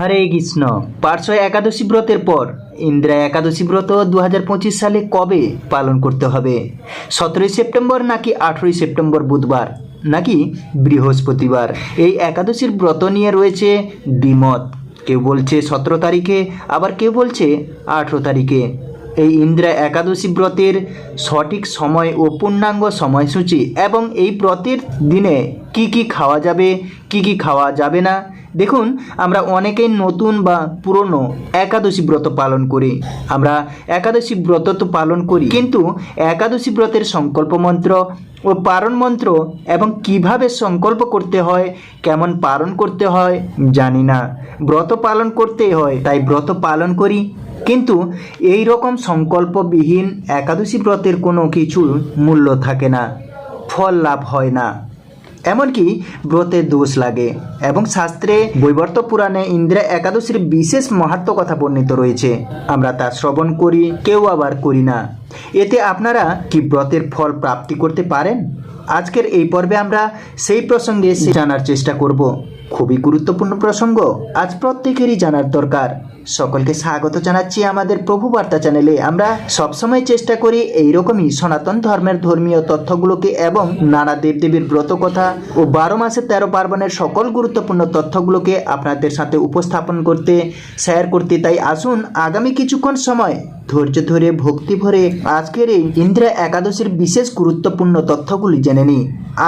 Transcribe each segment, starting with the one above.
হরে কৃষ্ণ। পার্শ্ব একাদশী ব্রতের পর ইন্দিরা একাদশী ব্রত দু হাজার পঁচিশ সালে কবে পালন করতে হবে? সতেরোই সেপ্টেম্বর নাকি আঠেরোই সেপ্টেম্বর বুধবার, নাকি বৃহস্পতিবার? এই একাদশীর ব্রত নিয়ে রয়েছে দ্বিমত। কেউ বলছে সতেরো তারিখে, আবার কেউ বলছে আঠেরো তারিখে। এই ইন্দ্রা একাদশী ব্রতের সঠিক সময় ও পূর্ণাঙ্গ সময়সূচি এবং এই ব্রতের দিনে কি কি খাওয়া যাবে, কি কি খাওয়া যাবে না দেখুন, আমরা অনেকেই নতুন বা পুরনো একাদশী ব্রত পালন করি। আমরা একাদশী ব্রত তো পালন করি, কিন্তু একাদশী ব্রতের সংকল্প মন্ত্র ও পারণ মন্ত্র এবং কীভাবে সংকল্প করতে হয়, কেমন পালন করতে হয়, জানি না। ব্রত পালন করতেই হয়, তাই ব্রত পালন করি। কিন্তু এই রকম সংকল্পবিহীন একাদশী ব্রতের কোনো কিছু মূল্য থাকে না, ফল লাভ হয় না। এমনকি ব্রতে দোষ লাগে এবং শাস্ত্রে বৈবর্ত পুরাণে ইন্দ্রা একাদশীর বিশেষ মাহাত্ম কথা বর্ণিত রয়েছে। আমরা তা শ্রবণ করি, কেউ আবার করি না। এতে আপনারা কি ব্রতের ফল প্রাপ্তি করতে পারেন? আজকের এই পর্বে আমরা সেই প্রসঙ্গে জানার চেষ্টা করব। খুবই গুরুত্বপূর্ণ প্রসঙ্গ আজ প্রত্যেকেরই জানার দরকার। সকলকে স্বাগত জানাচ্ছি আমাদের প্রভু বার্তা চ্যানেলে। আমরা সবসময় চেষ্টা করি এইরকমই সনাতন ধর্মের ধর্মীয় তথ্যগুলোকে এবং নানা দেবদেবীর ব্রত কথা ও বারো মাসে তেরো পার্বণের সকল গুরুত্বপূর্ণ তথ্যগুলোকে আপনাদের সাথে উপস্থাপন করতে শেয়ার করতে। তাই আসুন আগামী কিছুক্ষণ সময় ধৈর্য ধরে ভক্তি ভরে আজকের এই ইন্দিরা একাদশীর বিশেষ গুরুত্বপূর্ণ তথ্যগুলি জেনে নিই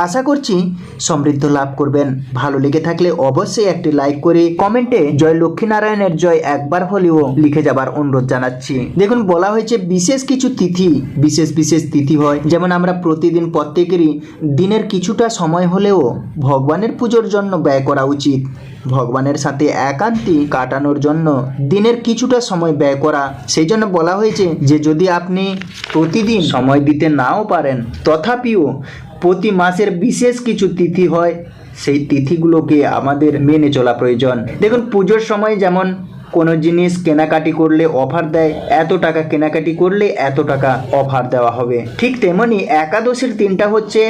আশা করছি সমৃদ্ধ লাভ করবেন। ভালো লেগে থাকলে অবশ্যই একটি লাইক করে কমেন্টে জয় লক্ষ্মীনারায়ণের জয় একবার হলেও লিখে যাবার অনুরোধ জানাচ্ছি। দেখুন, বলা হয়েছে বিশেষ কিছু তিথি, বিশেষ বিশেষ তিথি হয়। যেমন আমরা প্রতিদিন প্রত্যেকেরই দিনের কিছুটা সময় হলেও ভগবানের পুজোর জন্য ব্যয় করা উচিত। ভগবানের সাথে একান্তি কাটানোর জন্য দিনের কিছুটা সময় ব্যয় করা। সেই জন্য বলা হয়েছে যে, যদি আপনি প্রতিদিন সময় দিতে নাও পারেন, তথাপিও প্রতি মাসের বিশেষ কিছু তিথি হয়, সেই তিথিগুলোকে আমাদের মেনে চলা প্রয়োজন। দেখুন, পুজোর সময় যেমন কোনো জিনিস কেনাকাটি করলে অফার দেয়, এত টাকা কেনাকাটি করলে এত টাকা অফার দেওয়া হবে। ঠিক তেমনি একাদশীর দিনটা হচ্ছে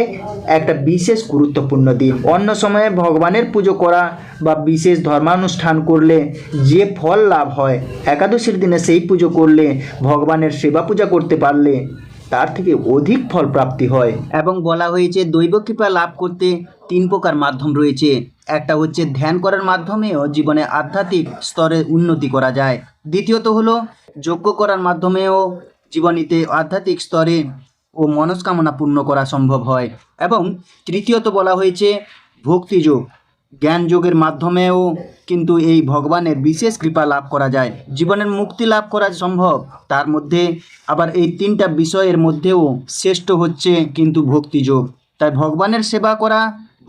একটা বিশেষ গুরুত্বপূর্ণ দিন। অন্য সময়ে ভগবানের পুজো করা বা বিশেষ ধর্মানুষ্ঠান করলে যে ফল লাভ হয়, একাদশীর দিনে সেই পুজো করলে, ভগবানের সেবা পূজা করতে পারলে তার থেকে অধিক ফল প্রাপ্তি হয়। এবং বলা হয়েছে দৈব কৃপা লাভ করতে তিন প্রকার মাধ্যম রয়েছে। একটা হচ্ছে ধ্যান করার মাধ্যমেও জীবনে আধ্যাত্মিক স্তরে উন্নতি করা যায়। দ্বিতীয়ত হলো যজ্ঞ করার মাধ্যমেও জীবনীতে আধ্যাত্মিক স্তরে ও মনস্কামনা পূর্ণ করা সম্ভব হয়। এবং তৃতীয়ত বলা হয়েছে ভক্তিযোগ। জ্ঞান যোগের মাধ্যমেও কিন্তু এই ভগবানের বিশেষ কৃপা লাভ করা যায়। জীবনের মুক্তি লাভ করা সম্ভব। তার মধ্যে আবার এই তিনটা বিষয়ের মধ্যেও শ্রেষ্ঠ হচ্ছে কিন্তু ভক্তিযোগ। তাই ভগবানের সেবা করা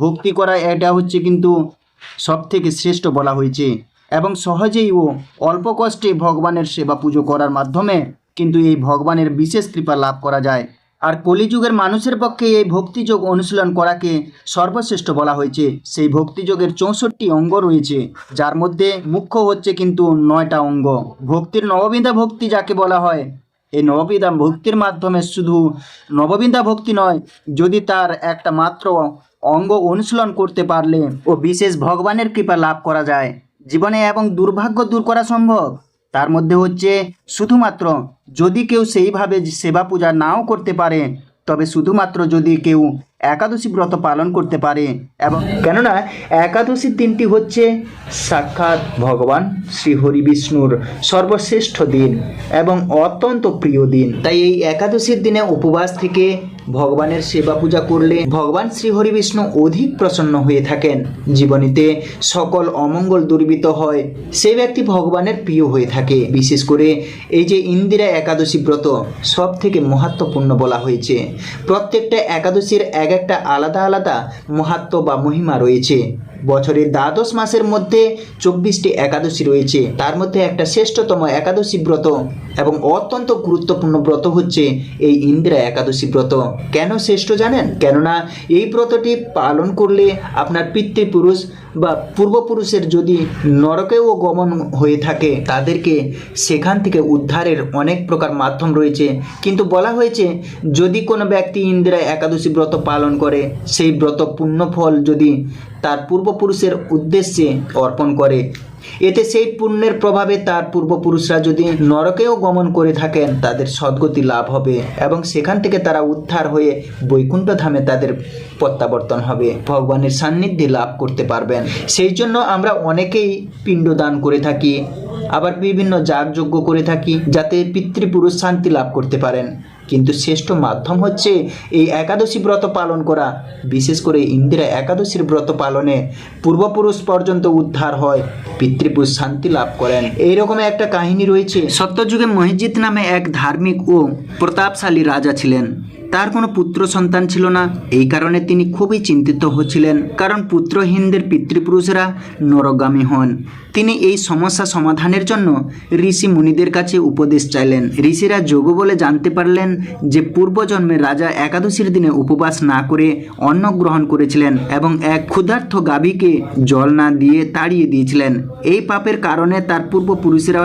ভক্তি করা এটা হচ্ছে কিন্তু সব থেকে শ্রেষ্ঠ বলা হয়েছে। এবং সহজেই ও অল্প কষ্টে ভগবানের সেবা পুজো করার মাধ্যমে কিন্তু এই ভগবানের বিশেষ কৃপা লাভ করা যায়। আর কলিযুগের মানুষের পক্ষে এই ভক্তিযোগ অনুশীলন করাকে সর্বশ্রেষ্ঠ বলা হয়েছে। সেই ভক্তিযোগের চৌষট্টি অঙ্গ রয়েছে, যার মধ্যে মুখ্য হচ্ছে কিন্তু নয়টা অঙ্গ। ভক্তির নববিধা ভক্তি যাকে বলা হয় এই নববিধা ভক্তির মাধ্যমে শুধু নববিধা ভক্তি নয়, যদি তার একটা মাত্র অঙ্গ অনুশীলন করতে পারলে ও বিশেষ ভগবানের কৃপা লাভ করা যায়, জীবনে এবং দুর্ভাগ্য দূর করা সম্ভব। তার মধ্যে হচ্ছে শুধুমাত্র যদি কেউ সেইভাবে সেবা পূজা নাও করতে পারে, তবে শুধুমাত্র যদি কেউ একাদশী ব্রত পালন করতে পারে এবং কেননা একাদশীর দিনটি হচ্ছে সাক্ষাৎ ভগবান শ্রী হরি বিষ্ণুর সর্বশ্রেষ্ঠ দিন এবং অত্যন্ত প্রিয় দিন। তাই এই একাদশীর দিনে উপবাস থেকে ভগবানের সেবা পূজা করলে ভগবান শ্রী হরি বিষ্ণু অধিক প্রসন্ন হয়ে থাকেন। জীবনীতে সকল অমঙ্গল দুর্বিত হয় সেই ব্যক্তি ভগবানের প্রিয় হয়ে থাকে। বিশেষ করে এই যে ইন্দিরা একাদশী ব্রত সব থেকে মহাত্মপূর্ণ বলা হয়েছে। প্রত্যেকটা একাদশীর এক একটা আলাদা আলাদা মহাত্ম বা মহিমা রয়েছে। বছরের দ্বাদশ মাসের মধ্যে চব্বিশটি একাদশী রয়েছে। তার মধ্যে একটা শ্রেষ্ঠতম একাদশী ব্রত এবং অত্যন্ত গুরুত্বপূর্ণ ব্রত হচ্ছে এই ইন্দিরা একাদশী ব্রত। কেন শ্রেষ্ঠ জানেন? কেননা এই ব্রতটি পালন করলে আপনার পিতৃপুরুষ বা পূর্বপুরুষের যদি নরকেও গমন হয়ে থাকে, তাদেরকে সেখান থেকে উদ্ধারের অনেক প্রকার মাধ্যম রয়েছে। কিন্তু বলা হয়েছে, যদি কোনো ব্যক্তি ইন্দিরা একাদশী ব্রত পালন করে, সেই ব্রত পুণ্য ফল যদি তার পূর্ব পূর্বপুরুষের উদ্দেশ্যে অর্পণ করে। এতে সেই পুণ্যের প্রভাবে তার পূর্বপুরুষরা যদি নরকেও গমন করে থাকেন, তাদের সদ্গতি লাভ হবে এবং সেখান থেকে তারা উদ্ধার হয়ে বৈকুণ্ঠ ধামে তাদের প্রত্যাবর্তন হবে। ভগবানের সান্নিধ্যে লাভ করতে পারবেন। সেই জন্য আমরা অনেকেই পিণ্ডদান করে থাকি, আবার বিভিন্ন যাগযজ্ঞ করে থাকি যাতে পিতৃপুরুষ শান্তি লাভ করতে পারেন। কিন্তু শ্রেষ্ঠ মাধ্যম হচ্ছে এই একাদশী ব্রত পালন করা। বিশেষ করে ইন্দিরা একাদশীর ব্রত পালনে পূর্বপুরুষ পর্যন্ত উদ্ধার হয় পিতৃপুরুষ শান্তি লাভ করেন। এইরকম একটা কাহিনী রয়েছে। সত্যযুগে মহিজিৎ নামে এক ধার্মিক ও প্রতাপশালী রাজা ছিলেন। তার কোনো পুত্র সন্তান ছিল না। এই কারণে তিনি খুবই চিন্তিত হচ্ছিলেন, কারণ পুত্রহীনদের পিতৃপুরুষরা নরগামী হন। তিনি এই সমস্যা সমাধানের জন্য ঋষি মুনিদের কাছে উপদেশ চাইলেন। ঋষিরা যোগ বলে জানতে পারলেন যে, পূর্বজন্মে রাজা একাদশীর দিনে উপবাস না করে অন্ন গ্রহণ করেছিলেন এবং এক ক্ষুধার্থ গাভীকে জল না দিয়ে তাড়িয়ে দিয়েছিলেন। এই পাপের কারণে তার পূর্বপুরুষেরা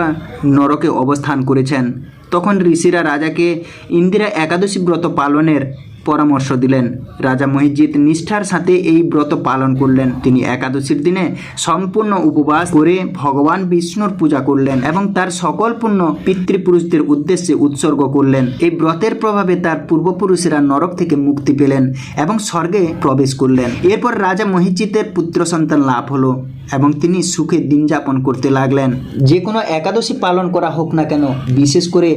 নরকে অবস্থান করেছেন। তখন ঋষিরা রাজাকে ইন্দিরা একাদশী ব্রত পালনের পরামর্শ দিলেন। রাজা মহিজিৎ নিষ্ঠার সাথে এই ব্রত পালন করলেন। তিনি একাদশীর দিনে সম্পূর্ণ উপবাস করে ভগবান বিষ্ণুর পূজা করলেন এবং তার সকল পুণ্য পিতৃপুরুষদের উদ্দেশ্যে উৎসর্গ করলেন। এই ব্রতের প্রভাবে তার পূর্বপুরুষেরা নরক থেকে মুক্তি পেলেন এবং স্বর্গে প্রবেশ করলেন। এরপর রাজা মহিজিতের পুত্র সন্তান লাভ হলো এবং তিনি সুখে দিন যাপন করতে লাগলেন। যে কোনো একাদশী পালন করা হোক না কেন, বিশেষ করে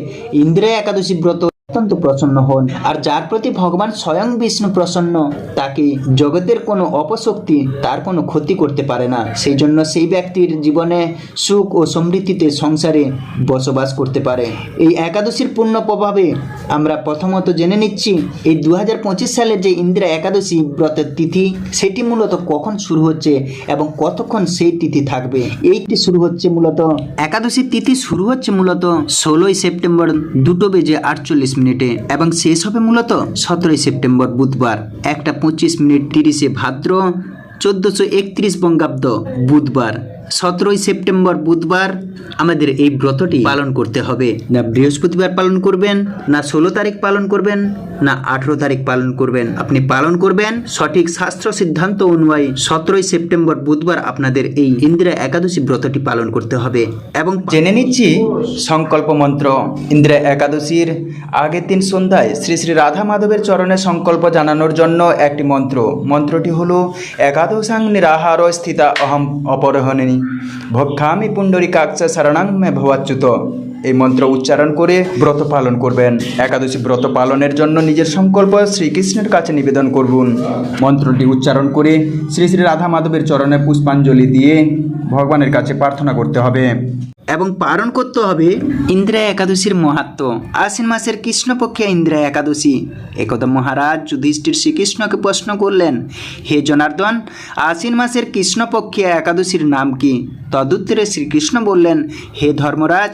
ইন্দিরা একাদশী ব্রত অত্যন্ত প্রসন্ন হন। আর যার প্রতি ভগবান স্বয়ং বিষ্ণু প্রসন্ন, তাকে জগতের কোনো অপশক্তি, তার কোনো ক্ষতি করতে পারে না। সেই জন্য সেই ব্যক্তির জীবনে সুখ ও সমৃদ্ধিতে সংসারে বসবাস করতে পারে। এই একাদশীর পূর্ণ প্রভাবে আমরা প্রথমত জেনে নিচ্ছি, এই দু সালের যে ইন্দিরা একাদশী ব্রতের তিথি, সেটি মূলত কখন শুরু হচ্ছে এবং কতক্ষণ সেই তিথি থাকবে? এইটি শুরু হচ্ছে মূলত, একাদশীর তিথি শুরু হচ্ছে মূলত ষোলোই সেপ্টেম্বর দুটো বেজে আটচল্লিশ মিনিটে এবং শেষ হবে মূলত সতেরোই সেপ্টেম্বর বুধবার। একটা পঁচিশ মিনিট তিরিশে ভাদ্র, চোদ্দোশো একত্রিশ বঙ্গাব্দ বুধবার। সতেরোই সেপ্টেম্বর বুধবার আমাদের এই ব্রতটি পালন করতে হবে। না বৃহস্পতিবার পালন করবেন, না ষোলো তারিখ পালন করবেন, না আঠেরো তারিখ পালন করবেন। আপনি পালন করবেন, সঠিক শাস্ত্র সিদ্ধান্ত অনুযায়ী সতেরোই সেপ্টেম্বর বুধবার আপনাদের এই ইন্দিরা একাদশী ব্রতটি পালন করতে হবে। এবং জেনে নিচ্ছি, সংকল্প মন্ত্র, ইন্দিরা একাদশীর আগের দিন সন্ধ্যায় শ্রী শ্রী রাধা মাধবের চরণে সংকল্প জানানোর জন্য একটি মন্ত্র। মন্ত্রটি হলো, একাদশাং নিরাহার স্থিতা অহম অপরহণিনী। भक्ता पुंडरीकाक्ष शरण में भवच्युत। এই মন্ত্র উচ্চারণ করে ব্রত পালন করবেন। একাদশী ব্রত পালনের জন্য নিজের সংকল্প শ্রীকৃষ্ণের কাছে নিবেদন করুন। মন্ত্রটি উচ্চারণ করে শ্রী শ্রী রাধা মাধবের চরণে পুষ্পাঞ্জলি দিয়ে ভগবানের কাছে প্রার্থনা করতে হবে। এবং পালন করতে হবে ইন্দ্রা একাদশীর মাহাত্ম। আশ্বিন মাসের কৃষ্ণপক্ষে ইন্দ্রা একাদশী। একদা মহারাজ যুধিষ্ঠির শ্রীকৃষ্ণকে প্রশ্ন করলেন, হে জনার্দন, আশ্বিন মাসের কৃষ্ণপক্ষে একাদশীর নাম কি? তদুত্তরে শ্রীকৃষ্ণ বললেন, হে ধর্মরাজ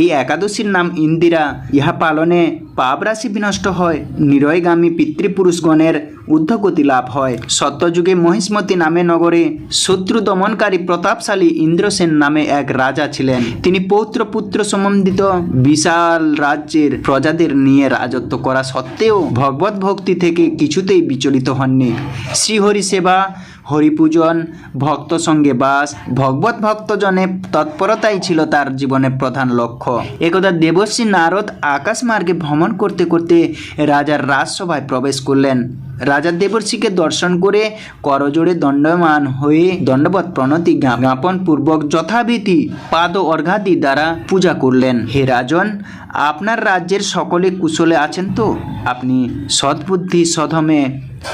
এই একাদশীর নাম ইন্দিরা। ইহা পালনে পাপরাশি বিনষ্ট হয়, নিরয়গামী পিতৃপুরুষগণের ঊর্ধ্বগতি লাভ হয়। সত্যযুগে মহিষ্মতী নামে নগরে শত্রু দমনকারী প্রতাপশালী ইন্দ্রসেন নামে এক রাজা ছিলেন। তিনি পৌত্র পুত্র সম্বন্ধিত বিশাল রাজ্যের প্রজাদের নিয়ে রাজত্ব করা সত্ত্বেও ভগবত ভক্তি থেকে কিছুতেই বিচলিত হননি। শ্রীহরি সেবা হরিপূজন ভক্ত সঙ্গে বাস। ভগবত ভক্তজনে তৎপরতাই ছিল তার জীবনের প্রধান লক্ষ্য। একদা দেবশ্রী নারদ আকাশ মার্গে ভ্রমণ করতে করতে রাজার রাজসভায় প্রবেশ করলেন। রাজা দেবর্ষিকে দর্শন করে করজোড়ে দণ্ডমান হয়ে দণ্ডবত প্রণতি জ্ঞাপন পূর্বক যথাবিধি পাদ অর্ঘাদি দ্বারা পূজা করলেন। হে রাজন, আপনার রাজ্যের সকলে কুশলে আছেন তো? আপনি সদ্বুদ্ধি সধমে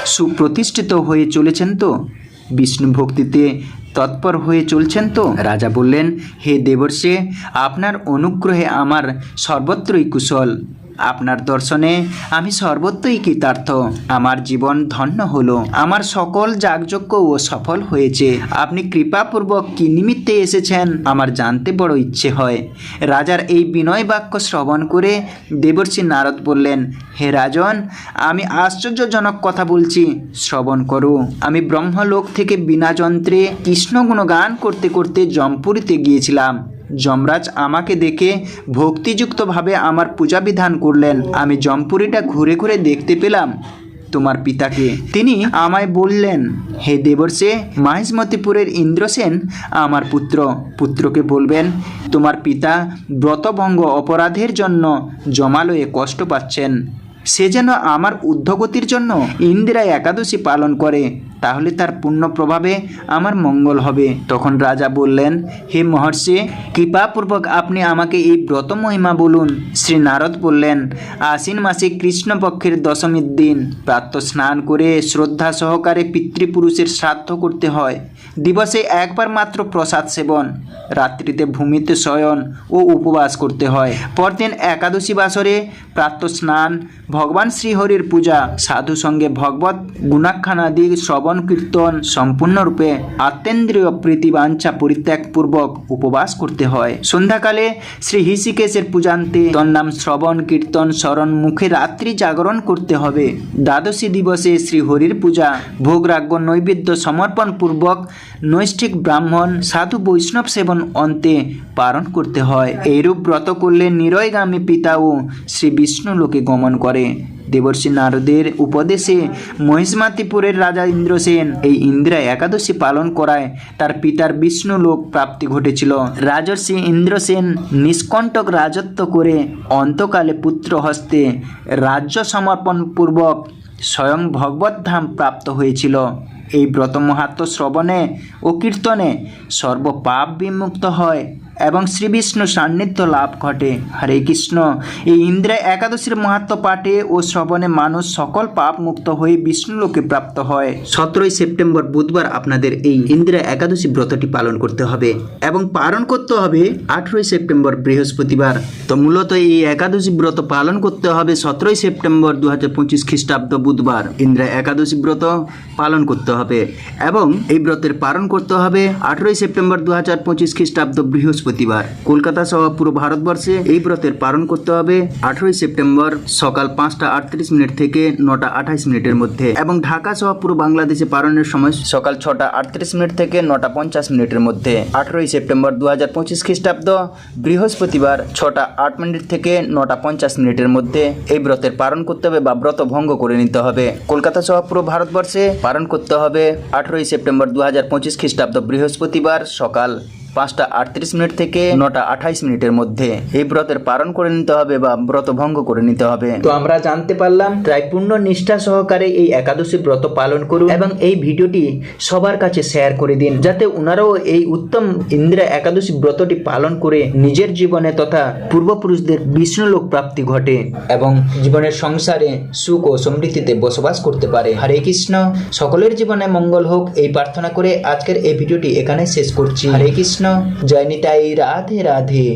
সুপ্রতিষ্ঠিত হয়ে চলেছেন তো? বিষ্ণু ভক্তিতে তৎপর হয়ে চলছেন তো? রাজা বললেন, হে দেবর্ষে, আপনার অনুগ্রহে আমার সর্বত্রই কুশল। আপনার দর্শনে আমি সর্বত্রই কৃতার্থ। আমার জীবন ধন্য হলো। আমার সকল যাগযজ্ঞ ও সফল হয়েছে। আপনি কৃপাপূর্বক কি নিমিত্তে এসেছেন, আমার জানতে বড় ইচ্ছে হয়। রাজার এই বিনয় বাক্য শ্রবণ করে দেবর্ষী নারদ বললেন, হে রাজন, আমি আশ্চর্যজনক কথা বলছি। শ্রবণ করো। আমি ব্রহ্মলোক থেকে বিনা যন্ত্রে কৃষ্ণ গুণগান করতে করতে জমপুরিতে গিয়েছিলাম। যমরাজ আমাকে দেখে ভক্তিযুক্তভাবে আমার পূজা বিধান করলেন। আমি জমপুরিটা ঘুরে ঘুরে দেখতে পেলাম তোমার পিতাকে। তিনি আমায় বললেন, হে দেবর্ষে মাহেশমতিপুরের ইন্দ্রসেন আমার পুত্র। পুত্রকে বলবেন, তোমার পিতা ব্রতভঙ্গ অপরাধের জন্য জমালয়ে কষ্ট পাচ্ছেন। সে যেন আমার ঊর্ধ্বগতির জন্য ইন্দিরা একাদশী পালন করে। তাহলে তার পূর্ণ প্রভাবে আমার মঙ্গল হবে। তখন রাজা বললেন, হে মহর্ষে, কৃপাপূর্বক আপনি আমাকে এই ব্রত মহিমা বলুন। শ্রী নারদ বললেন, আশ্বিন মাসে কৃষ্ণপক্ষের দশমীর দিন। প্রাত্য স্নান করে শ্রদ্ধা সহকারে পিতৃপুরুষের শ্রাদ্ধ করতে হয়। দিবসে একবার মাত্র প্রসাদ সেবন, রাত্রিতে ভূমিতে শয়ন ও উপবাস করতে হয়। পরদিন একাদশী বাসরে প্রাতঃ স্নান, ভগবান শ্রীহরির পূজা, সাধু সঙ্গে ভগবত গুণাখ্যানাদি, শ্রবণ কীর্তন সম্পূর্ণরূপে আত্মেন্দ্রীয় প্রীতিবাঞ্ছা পরিত্যাগপূর্বক উপবাস করতে হয়। সন্ধ্যাকালে শ্রী হৃষিকেশের পূজান্তে নাম শ্রবণ, কীর্তন স্মরণ মুখে রাত্রি জাগরণ করতে হবে। দ্বাদশী দিবসে শ্রীহরির পূজা ভোগরাগ্য নৈবেদ্য সমর্পণ পূর্বক নৈষ্ঠিক ব্রাহ্মণ, সাধু বৈষ্ণব সেবন অন্তে পালন করতে হয়। এইরূপ ব্রত করলে নিরয়গামী পিতা ও শ্রী বিষ্ণু লোকে গমন করে। দেবর্ষি নারদের উপদেশে মহিষমাতিপুরের রাজা ইন্দ্রসেন এই ইন্দিরা একাদশী পালন করায় তার পিতার বিষ্ণু লোক প্রাপ্তি ঘটেছিল। রাজর্ষি ইন্দ্রসেন নিষ্কণ্টক রাজত্ব করে অন্তকালে পুত্র হস্তে রাজ্য সমর্পণ পূর্বক স্বয়ং ভগবত ধাম প্রাপ্ত হয়েছিল। এই ব্রত মাহাত্ম শ্রবণে ও কীর্তনে সর্বপাপ বিমুক্ত হয়। এবং শ্রী বিষ্ণু সান্নিধ্য লাভ ঘটে। হরে কৃষ্ণ। এই ইন্দ্রা একাদশীর মাহাত্ম পাঠে ও শ্রবণে মানুষ সকল পাপ মুক্ত হয়ে বিষ্ণুলোকে প্রাপ্ত হয়। সতেরোই সেপ্টেম্বর বুধবার আপনাদের এই ইন্দিরা একাদশী ব্রতটি পালন করতে হবে এবং পালন করতে হবে আঠেরোই সেপ্টেম্বর বৃহস্পতিবার। তো মূলত এই একাদশী ব্রত পালন করতে হবে সতেরোই সেপ্টেম্বর দু হাজার পঁচিশ খ্রিস্টাব্দ বুধবার। ইন্দিরা একাদশী ব্রত পালন করতে হবে এবং এই ব্রতের পালন করতে হবে আঠেরোই সেপ্টেম্বর দু হাজার পঁচিশ খ্রিস্টাব্দ বৃহস্পতিবার। কলকাতা সহ পুরো ভারতবর্ষে এই ব্রতের পালন করতে হবে আঠেরোই সেপ্টেম্বর সকাল পাঁচটা আটত্রিশ মিনিট থেকে নটা আঠাইশ মিনিটের মধ্যে এবং ঢাকা সহ পুরো বাংলাদেশে পালনের সময় সকাল ছটা আটত্রিশ মিনিট থেকে নটা পঞ্চাশ মিনিটের মধ্যে। আঠেরোই সেপ্টেম্বর দু হাজার পঁচিশ খ্রিস্টাব্দ, বৃহস্পতিবার ছটা আট মিনিট থেকে নটা পঞ্চাশ মিনিটের মধ্যে এই ব্রতের পালন করতে হবে বা ব্রত ভঙ্গ করে নিতে হবে। কলকাতা সহ পুরো ভারতবর্ষে পালন করতে হবে আঠেরোই সেপ্টেম্বর দু হাজার পঁচিশ খ্রিস্টাব্দ, বৃহস্পতিবার সকাল পাঁচটা আটত্রিশ মিনিট থেকে নটা আঠাইশ মিনিটের মধ্যে। এই ব্রতের পালন করে নিতে হবে বা ব্রত ভঙ্গ করে নিতে হবে। তো আমরা জানতে পারলাম ত্রাইপূর্ণ নিষ্ঠা সহকারে এই একাদশী ব্রত পালন করুন এবং এই ভিডিওটি সবার কাছে শেয়ার করে দিন, যাতে ওনারাও এই উত্তম ইন্দিরা একাদশী ব্রতটি পালন করে নিজের জীবনে তথা পূর্বপুরুষদের বিষ্ণুলোক প্রাপ্তি ঘটে এবং জীবনের সংসারে সুখ ও সমৃদ্ধিতে বসবাস করতে পারে। হরে কৃষ্ণ। সকলের জীবনে মঙ্গল হোক, এই প্রার্থনা করে আজকের এই ভিডিওটি এখানে শেষ করছি। হরে কৃষ্ণ। জয় নিতাই রাধে রাধে।